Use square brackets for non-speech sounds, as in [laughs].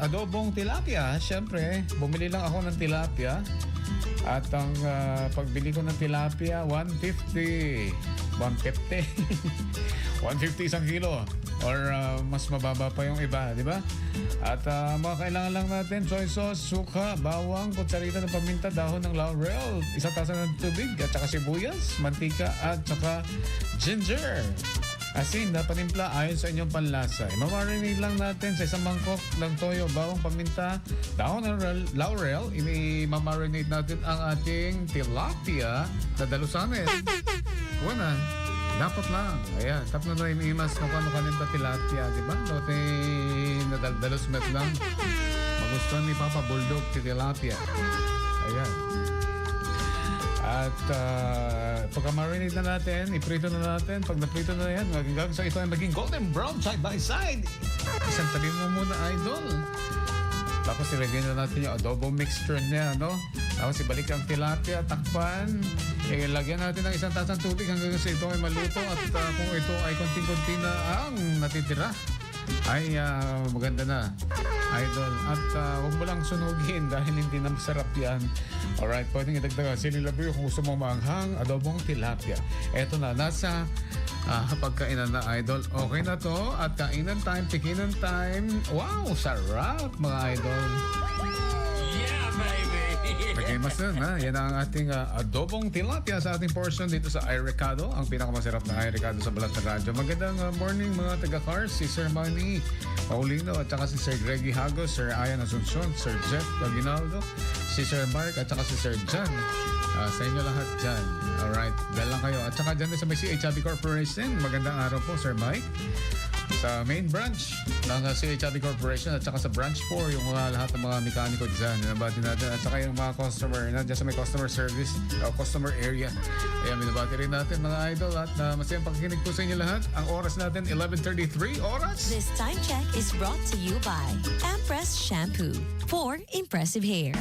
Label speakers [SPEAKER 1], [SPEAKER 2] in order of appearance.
[SPEAKER 1] adobong tilapia. Siyempre, bumili lang ako ng tilapia. At ang ah, pagbili ko ng tilapia, 150. 150. 150 isang kilo. Or ah, mas mababa pa yung iba, di ba? At ah, mga kailangan lang natin, soy sauce, suka, bawang, kutsarita ng paminta, dahon ng laurel, isang tasa ng tubig, at saka sibuyas, mantika, at saka ginger. Asin na panimpla ayon sa inyong panlasa. Imamarinate lang natin sa isang mangkok ng toyo, bawang paminta, dahon ng laurel-. Imamarinate natin ang ating tilapia na dalusanin. Una, dapat lang. Ayan, tapos na iniimas kung ano kanin pa tilapia, di ba? Dati nadaldalos met lang. Magustuhan ni Papa Bulldog ti tilapia. Ayan. At uh, pagka-marinate na natin, iprito na natin. Pag naprito na yan, hanggang sa ito ay maging golden brown side by side. Isang tabi mo muna, idol. Tapos ilagay na natin yung adobo mixture niya, no? Tapos ibalik ang tilapia, takpan. Ilagyan natin ng isang tasang tubig hanggang sa ito ay maluto. At uh, kung ito ay konting-konti na ang natitira, ay ah, maganda na, idol. At uh, huwag mo lang sunugin [laughs] dahil hindi na masarap yan. Alright, pwedeng idagdagan. Sili labi kung gusto mo maanghang, adobong tilapia. Eto na, nasa ah, pagkainan na idol. Okay na to. At kainan time, tikinan time. Wow, sarap mga idol. Mas na. Yan ang ating ah, adobong tilapia sa ating portion dito sa iRecado. Ang pinakamasarap na iRecado sa Balat na. Magandang ah, morning mga taga-cars. Si Sir Manny Paulino at saka si Sir Greggy Hagos, Sir Ayan Asuncion, Sir Jeff Aguinaldo, si Sir Mark at saka si Sir John. Ah, sa inyo lahat dyan. Alright, dahil lang kayo. At saka dyan sa may CHB Corporation. Magandang araw po, Sir Mike sa main branch ng uh, CHB Corporation at saka sa branch 4 yung mga lahat ng mga mekaniko dyan binabati natin at saka yung mga customer nandiyan sa may customer service o customer area. Kaya binabati rin natin mga idol at uh, masayang pakikinig po sa inyo lahat. Ang oras natin 11.33 oras?
[SPEAKER 2] This time check is brought to you by Empress Shampoo for impressive hair.